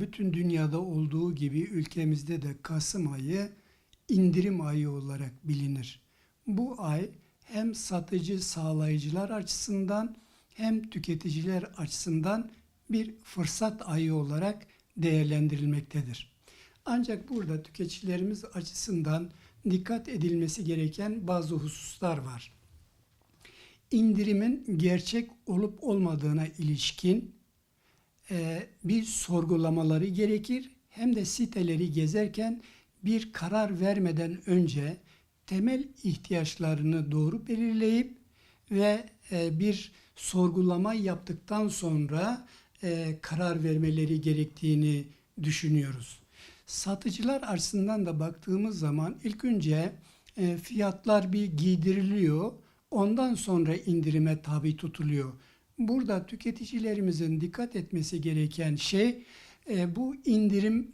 bütün dünyada olduğu gibi ülkemizde de Kasım ayı indirim ayı olarak bilinir. Bu ay hem satıcı sağlayıcılar açısından hem tüketiciler açısından bir fırsat ayı olarak değerlendirilmektedir. Ancak burada tüketicilerimiz açısından dikkat edilmesi gereken bazı hususlar var. İndirimin gerçek olup olmadığına ilişkin e, bir sorgulamaları gerekir. Hem de siteleri gezerken bir karar vermeden önce temel ihtiyaçlarını doğru belirleyip ve e, bir sorgulama yaptıktan sonra e, karar vermeleri gerektiğini düşünüyoruz. Satıcılar açısından da baktığımız zaman ilk önce fiyatlar bir giydiriliyor. Ondan sonra indirime tabi tutuluyor. Burada tüketicilerimizin dikkat etmesi gereken şey e, bu indirim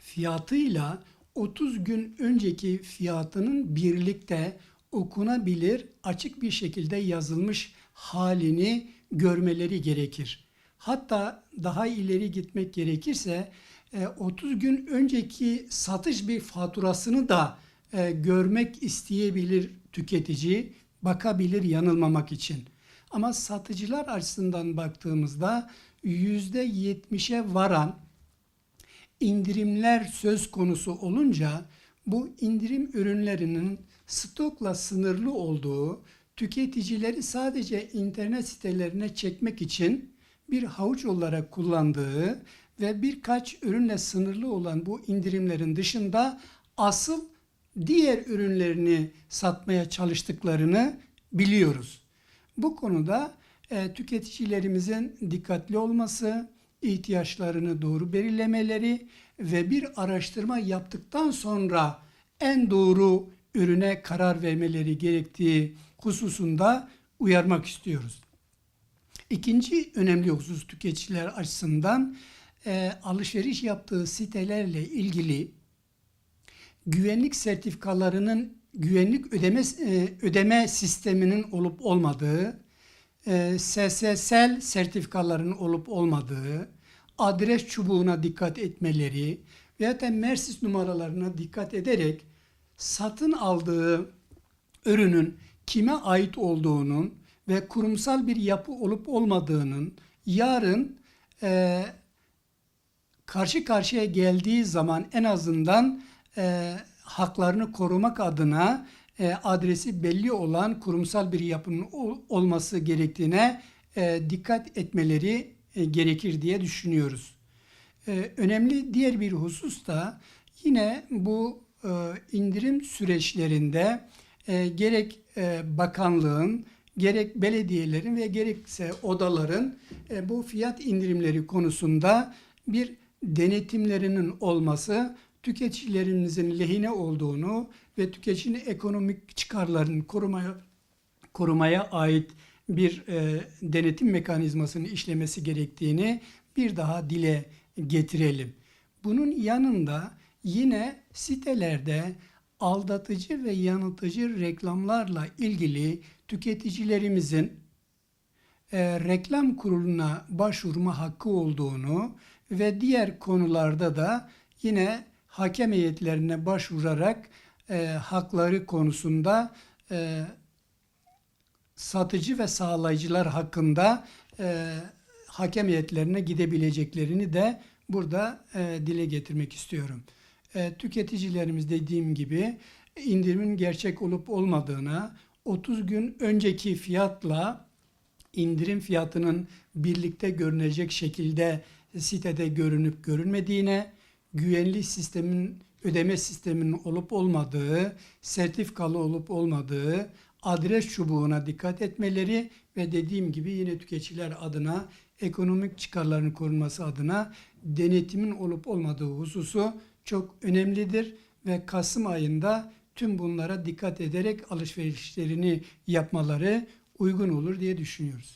fiyatıyla 30 gün önceki fiyatının birlikte okunabilir, açık bir şekilde yazılmış halini görmeleri gerekir. Hatta daha ileri gitmek gerekirse e, 30 gün önceki satış bir faturasını da e, görmek isteyebilir tüketici, bakabilir yanılmamak için. Ama satıcılar açısından baktığımızda %70'e varan indirimler söz konusu olunca bu indirim ürünlerinin stokla sınırlı olduğu, tüketicileri sadece internet sitelerine çekmek için bir havuç olarak kullandığı ve birkaç ürünle sınırlı olan bu indirimlerin dışında asıl diğer ürünlerini satmaya çalıştıklarını biliyoruz. Bu konuda e, tüketicilerimizin dikkatli olması, ihtiyaçlarını doğru belirlemeleri ve bir araştırma yaptıktan sonra en doğru ürüne karar vermeleri gerektiği hususunda uyarmak istiyoruz. İkinci önemli husus tüketiciler açısından e, alışveriş yaptığı sitelerle ilgili güvenlik sertifikalarının güvenlik ödeme e, ödeme sisteminin olup olmadığı, e, SSL sertifikaların olup olmadığı, adres çubuğuna dikkat etmeleri veya da Mersis numaralarına dikkat ederek satın aldığı ürünün kime ait olduğunun ve kurumsal bir yapı olup olmadığının yarın e, karşı karşıya geldiği zaman en azından e, haklarını korumak adına e, adresi belli olan kurumsal bir yapının olması gerektiğine e, dikkat etmeleri e, gerekir diye düşünüyoruz. E, önemli diğer bir husus da yine bu e, indirim süreçlerinde e, gerek e, bakanlığın, gerek belediyelerin ve gerekse odaların e, bu fiyat indirimleri konusunda bir denetimlerinin olması tüketicilerimizin lehine olduğunu ve tüketicinin ekonomik çıkarlarını korumaya korumaya ait bir e, denetim mekanizmasının işlemesi gerektiğini bir daha dile getirelim. Bunun yanında yine sitelerde aldatıcı ve yanıltıcı reklamlarla ilgili tüketicilerimizin e, reklam kuruluna başvurma hakkı olduğunu ve diğer konularda da yine hakem heyetlerine başvurarak e, hakları konusunda e, satıcı ve sağlayıcılar hakkında e, hakem heyetlerine gidebileceklerini de burada e, dile getirmek istiyorum. E, tüketicilerimiz dediğim gibi indirimin gerçek olup olmadığına, 30 gün önceki fiyatla indirim fiyatının birlikte görünecek şekilde sitede görünüp görünmediğine, güvenli sistemin ödeme sisteminin olup olmadığı, sertifikalı olup olmadığı, adres çubuğuna dikkat etmeleri ve dediğim gibi yine tüketiciler adına ekonomik çıkarlarını korunması adına denetimin olup olmadığı hususu çok önemlidir ve Kasım ayında tüm bunlara dikkat ederek alışverişlerini yapmaları uygun olur diye düşünüyoruz.